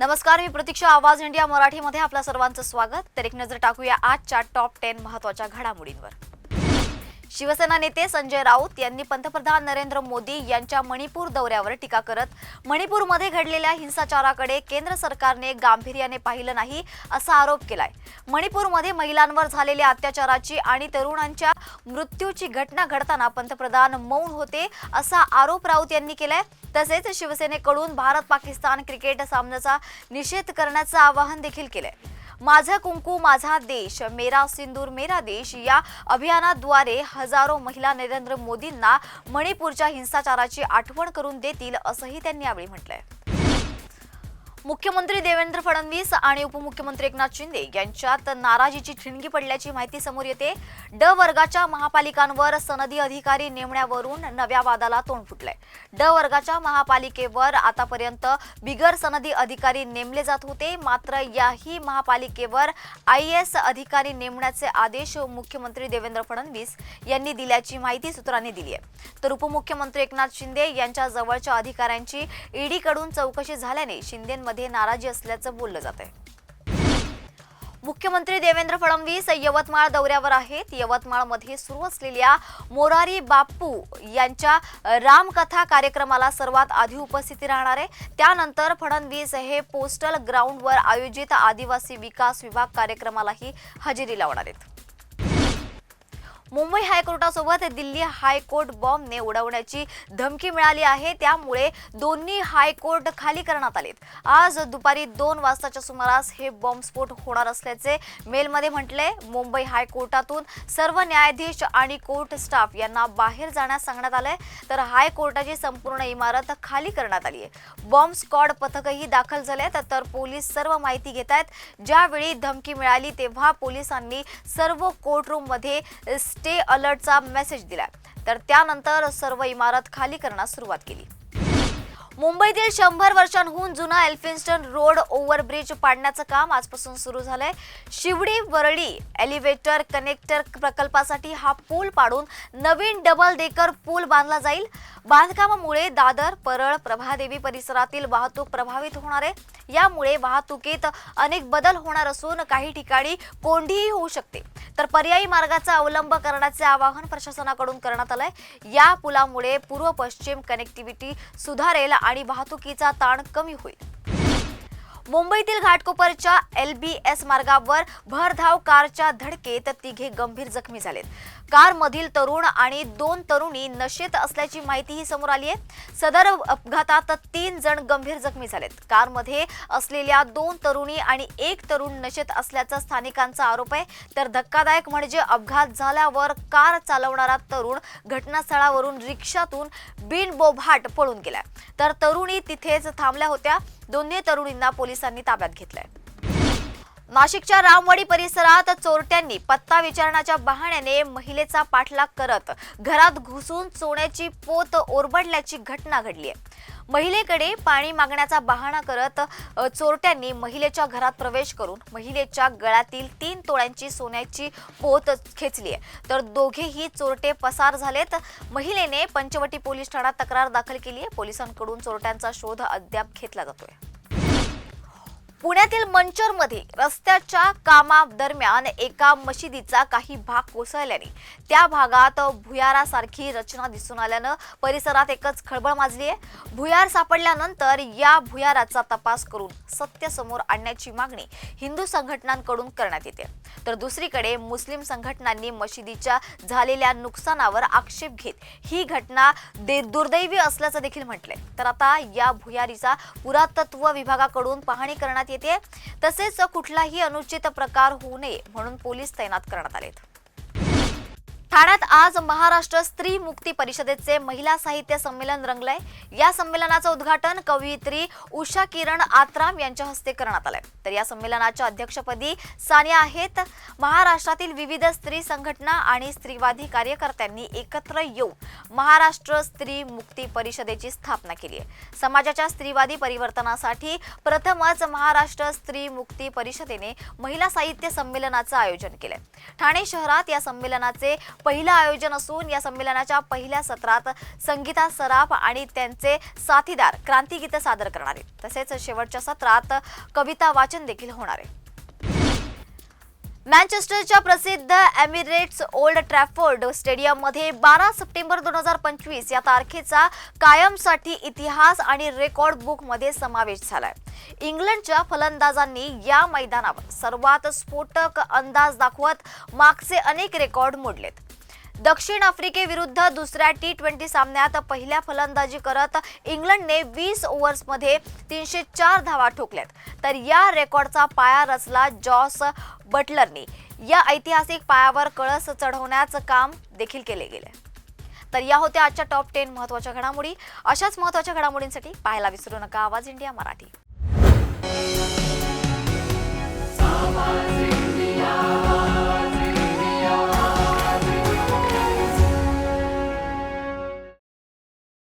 नमस्कार मी प्रतीक्षा आवाज इंडिया मराठीमध्ये आपलं सर्वांचं स्वागत. तर एक नजर टाकूया आजच्या टॉप टेन महत्त्वाच्या घडामोडींवर. शिवसेना नेते संजय राऊत यांनी पंतप्रधान नरेंद्र मोदी यांच्या मणिपूर दौऱ्यावर टीका करत मणिपूरमध्ये घडलेल्या हिंसाचाराकडे केंद्र सरकारने गांभीर्याने पाहिलं नाही असा आरोप केलाय. मणिपूरमध्ये महिलांवर झालेल्या अत्याचाराची आणि तरुणांच्या मृत्यूची घटना घडताना पंतप्रधान मौन होते असा आरोप राऊत यांनी केलाय. तसेच शिवसेनेकडून भारत पाकिस्तान क्रिकेट सामन्याचा निषेध करण्याचं आवाहन देखील केलंय. माझा कुंकू माझा देश मेरा सिंदूर मेरा देश या अभियानाद्वारे हजारो महिला नरेंद्र मोदींना मणिपूरच्या हिंसाचाराची आठवण करून देतील असंही त्यांनी यावेळी म्हटलंय. मुख्यमंत्री देवेंद्र फडणवीस आणि उपमुख्यमंत्री एकनाथ शिंदे यांच्यात नाराजीची ठिणगी पडल्याची माहिती समोर येते. ड वर्गाच्या महापालिकांवर सनदी अधिकारी नेमण्यावरून नव्या वादाला तोंड फुटलंय. ड वर्गाच्या महापालिकेवर आतापर्यंत बिगर सनदी अधिकारी नेमले जात होते. मात्र याही महापालिकेवर आय एस अधिकारी नेमण्याचे आदेश मुख्यमंत्री देवेंद्र फडणवीस यांनी दिल्याची माहिती सूत्रांनी दिली आहे. तर उपमुख्यमंत्री एकनाथ शिंदे यांच्या जवळच्या अधिकाऱ्यांची ईडीकडून चौकशी झाल्याने मध्ये नाराजी असल्याचं बोललं जात आहे मुख्यमंत्री देवेंद्र फडणवीस यवतमाळ दौऱ्यावर आहेत. यवतमाळमध्ये सुरू असलेल्या मोरारी बाप्पू यांच्या रामकथा कार्यक्रमाला सर्वात आधी उपस्थिती राहणार आहे. त्यानंतर फडणवीस हे पोस्टल ग्राउंडवर आयोजित आदिवासी विकास विभाग कार्यक्रमालाही हजेरी लावणार आहेत. मुंबई हायकोर्टासोबत दिल्ली हायकोर्ट बॉम्बने उडवण्याची धमकी मिळाली आहे. त्यामुळे दोन्ही हायकोर्ट खाली करण्यात आलेत. आज दुपारी दोन वाजताच्या सुमारास हे बॉम्बस्फोट होणार असल्याचे मेलमध्ये म्हटले. मुंबई हायकोर्टातून सर्व न्यायाधीश आणि कोर्ट स्टाफ यांना बाहेर जाण्यास सांगण्यात आलंय. तर हायकोर्टाची संपूर्ण इमारत खाली करण्यात आली आहे बॉम्ब स्क्वॉड पथकही दाखल झालेत तर पोलीस सर्व माहिती घेत आहेत ज्यावेळी धमकी मिळाली तेव्हा पोलिसांनी सर्व कोर्टरूममध्ये स्टे अलर्टचा मेसेज दिला तर त्यानंतर सर्व इमारत खाली करण्यास सुरुवात केली. मुंबईतील शंभर वर्षांहून जुना एल्फिन्स्टन रोड ओव्हरब्रिज पाडण्याचं काम आजपासून सुरू झालंय. शिवडी वरळी एलिव्हेटर कनेक्टर प्रकल्पासाठी हा पूल पाडून नवीन डबल डेकर पूल बांधला जाईल. बांधकामामुळे दादर परळ प्रभादेवी परिसरातील वाहतूक प्रभावित होणार आहे. यामुळे वाहतुकीत अनेक बदल होणार असून काही ठिकाणी कोंडीही होऊ शकते. तर पर्यायी मार्गाचा अवलंब करण्याचे आवाहन प्रशासनाकडून करण्यात आलंय. या पुलामुळे पूर्व पश्चिम कनेक्टिव्हिटी सुधारेल आणि वाहतुकीचा ताण कमी होईल. मुंबईतील घाटकोपरच्या एल बी एस मार्गावर भरधाव कारच्या धडकेत तिघे गंभीर जखमी झालेत. कारमधील तरुण आणि दोन तरुणी नशेत असल्याची माहितीही समोर आली आहे. सदर अपघातात तीन जण गंभीर जखमी झालेत. कारमध्ये असलेल्या दोन तरुणी आणि एक तरुण नशेत असल्याचा स्थानिकांचा आरोप आहे. तर धक्कादायक म्हणजे अपघात झाल्यावर कार चालवणारा तरुण घटनास्थळावरून रिक्षातून बिनबोभाट पळून गेला तर तरुणी तिथेच थांबल्या होत्या. दोन्ही तरुणींना पोलिसांनी ताब्यात घेतलंय. नाशिकच्या रामवाडी परिसरात चोरट्यांनी पत्ता विचारण्याच्या बहाण्याने महिलेचा पाठलाग करत घरात घुसून सोन्याची पोत ओरबडल्याची घटना घडली आहे. महिलेकडे पाणी मागण्याचा बहाणा करत चोरट्यांनी महिलेच्या घरात प्रवेश करून महिलेच्या गळ्यातील तीन तोळ्यांची सोन्याची पोत खेचली आहे. तर दोघेही चोरटे पसार झालेत. महिलेने पंचवटी पोलीस ठाण्यात तक्रार दाखल केली आहे. पोलिसांकडून चोरट्यांचा शोध अद्याप घेतला जातोय. पुण्यातील मंचरमध्ये रस्त्याच्या कामादरम्यान एका मशिदीचा काही भाग कोसळल्याने त्या भागात भुयारासारखी रचना दिसून आल्यानं परिसरात एकच खळबळ माजली आहे. भुयार सापडल्यानंतर या भुयाराचा तपास करून सत्य समोर आणण्याची मागणी हिंदू संघटनांकडून करण्यात येते. तर दुसरीकडे मुस्लिम संघटनांनी मशिदीच्या झालेल्या नुकसानावर आक्षेप घेत ही घटना दे दुर्दैवी असल्याचं देखील म्हटलंय. तर आता या भुयारीचा पुरातत्व विभागाकडून पाहणी करण्यात येते. तसेच कुठलाही अनुचित प्रकार होऊ नये म्हणून पोलीस तैनात करण्यात आलेत. ठाण्यात आज महाराष्ट्र स्त्री मुक्ती परिषदेचे महिला साहित्य संमेलन रंगलंय. या संमेलनाचं उद्घाटन कवयित्री उषा किरण आत्राम यांच्या हस्ते करण्यात आलंय. तर या संमेलनाच्या अध्यक्षपदी सानिया आहेत. महाराष्ट्रातील विविध स्त्री संघटना आणि स्त्रीवादी कार्यकर्त्यांनी एकत्र येऊन महाराष्ट्र स्त्री मुक्ती परिषदेची स्थापना केली आहे. समाजाच्या स्त्रीवादी परिवर्तनासाठी प्रथमच महाराष्ट्र स्त्री मुक्ती परिषदेने महिला साहित्य संमेलनाचं आयोजन केलंय. ठाणे शहरात या संमेलनाचे पहिलं आयोजन असून या संमेलनाच्या पहिल्या सत्रात संगीता सराफ आणि त्यांचे साथीदार क्रांतिगीत सादर करणार आहेत. तसेच शेवटच्या सत्रात कविता वाचन देखील होणार आहे. मँचेस्टरच्या प्रसिद्ध एमिरेट्स ओल्ड ट्रॅफोर्ड स्टेडियममध्ये बारा सप्टेंबर दोन हजार पंचवीस या तारखेचा कायमसाठी इतिहास आणि रेकॉर्ड बुकमध्ये समावेश झालाय. इंग्लंडच्या फलंदाजांनी या मैदानावर सर्वात स्फोटक अंदाज दाखवत मागचे अनेक रेकॉर्ड मोडलेत. दक्षिण आफ्रिकेविरुद्ध दुसऱ्या टी ट्वेंटी सामन्यात पहिल्या फलंदाजी करत इंग्लंडने वीस ओव्हर्समध्ये तीनशे चार धावा ठोकल्यात. तर या रेकॉर्डचा पाया रचला जॉस बटलरनी. या ऐतिहासिक पायावर कळस चढवण्याचं काम देखील केले गेले. तर या होत्या आजच्या टॉप टेन महत्त्वाच्या घडामोडी. अशाच महत्त्वाच्या घडामोडींसाठी पाहायला विसरू नका. आवाज इंडिया मराठी.